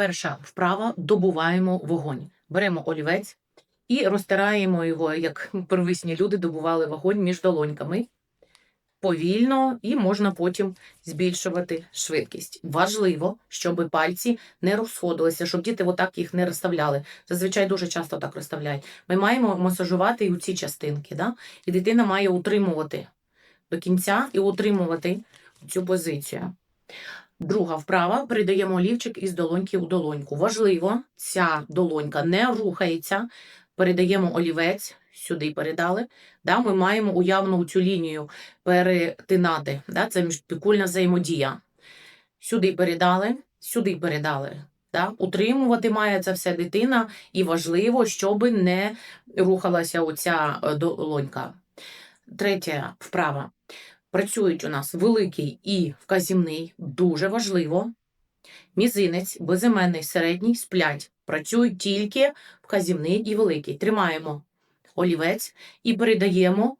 Перша вправа добуваємо вогонь. Беремо олівець і розтираємо його, як первисні люди добували вогонь між долоньками. Повільно і можна потім збільшувати швидкість. Важливо, щоб пальці не розходилися, щоб діти отак їх не розставляли. Зазвичай дуже часто так розставляють. Ми маємо масажувати і у ці частинки, да? і дитина має утримувати до кінця і утримувати цю позицію. Друга вправа передаємо олівчик із долоньки у долоньку. Важливо, ця долонька не рухається. Передаємо олівець, сюди передали. Да, ми маємо уявну цю лінію перетинати. Да, це міжпікульна взаємодія. Сюди передали, сюди передали. Да? Утримувати має це все дитина, і важливо, щоб не рухалася оця е, долонька. Третя вправа. Працюють у нас великий і вказівний, дуже важливо. Мізинець, безіменний, середній сплять. Працюють тільки вказівний і великий. Тримаємо олівець і передаємо,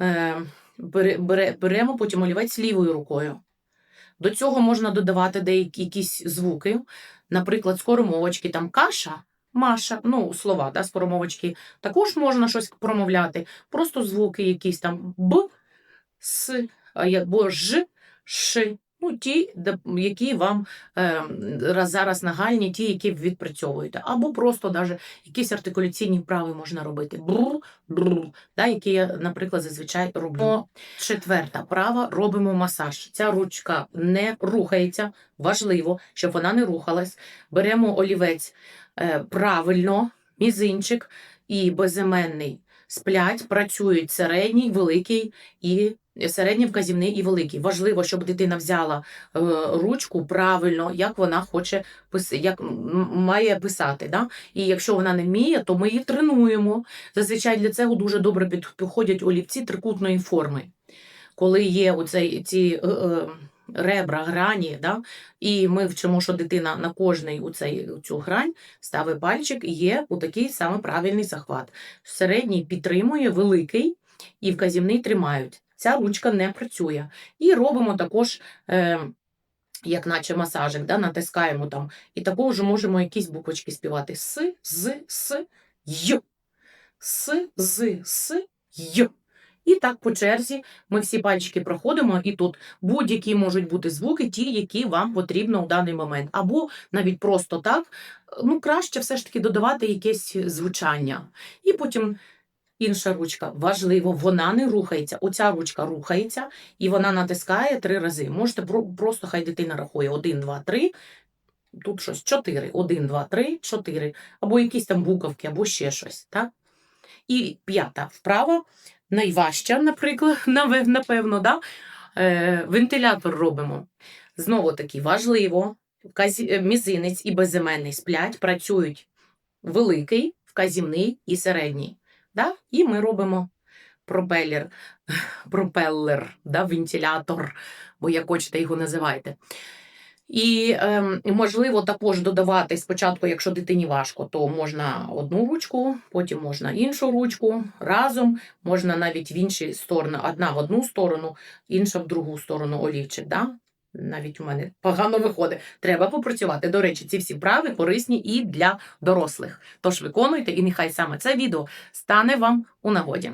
е, бере, бере, беремо потім олівець лівою рукою. До цього можна додавати деякі якісь звуки, наприклад, скоромовочки, там каша, маша, ну, слова, да, скоромовочки. Також можна щось промовляти, просто звуки якісь там б, с, або ж, ш. Ну, ті, які вам е, зараз нагальні, ті, які відпрацьовуєте. Або просто даже якісь артикуляційні вправи можна робити. Бру, бру, да, які я, наприклад, зазвичай роблю. Четверта права робимо масаж. Ця ручка не рухається. Важливо, щоб вона не рухалась. Беремо олівець е, правильно, мізинчик і безіменний сплять, працюють середній, великий і середній вказівний і великий. Важливо, щоб дитина взяла е, ручку правильно, як вона хоче як має писати. Да? І якщо вона не вміє, то ми її тренуємо. Зазвичай для цього дуже добре підходять олівці трикутної форми. Коли є оцей, ці е, е, ребра, грані, да? і ми вчимо, що дитина на кожний у цей, цю грань ставить пальчик, і є отакий саме правильний захват. Середній підтримує, великий і вказівний тримають. Ця ручка не працює. І робимо також, е, як наче масажик, да, натискаємо там. І також можемо якісь буквочки співати. С, з, с, й. С, з, с, й. І так по черзі ми всі пальчики проходимо, і тут будь-які можуть бути звуки, ті, які вам потрібно в даний момент. Або навіть просто так, ну краще все ж таки додавати якесь звучання. І потім інша ручка. Важливо, вона не рухається. Оця ручка рухається, і вона натискає три рази. Можете просто хай дитина рахує один, два, три. Тут щось чотири. Один, два, три, чотири. Або якісь там буковки, або ще щось. Так? І п'ята вправа, найважча, наприклад, напевно, да? е, вентилятор робимо. Знову таки важливо, е, мізинець і безіменний сплять, працюють великий, вказівний і середній. Да? І ми робимо пропелер, пропелер, да? вентилятор, бо як хочете його називайте. І ем, можливо також додавати спочатку, якщо дитині важко, то можна одну ручку, потім можна іншу ручку разом, можна навіть в інші сторони, одна в одну сторону, інша в другу сторону олівчик. Да? Навіть у мене погано виходить. Треба попрацювати. До речі, ці всі вправи корисні і для дорослих. Тож виконуйте, і нехай саме це відео стане вам у нагоді.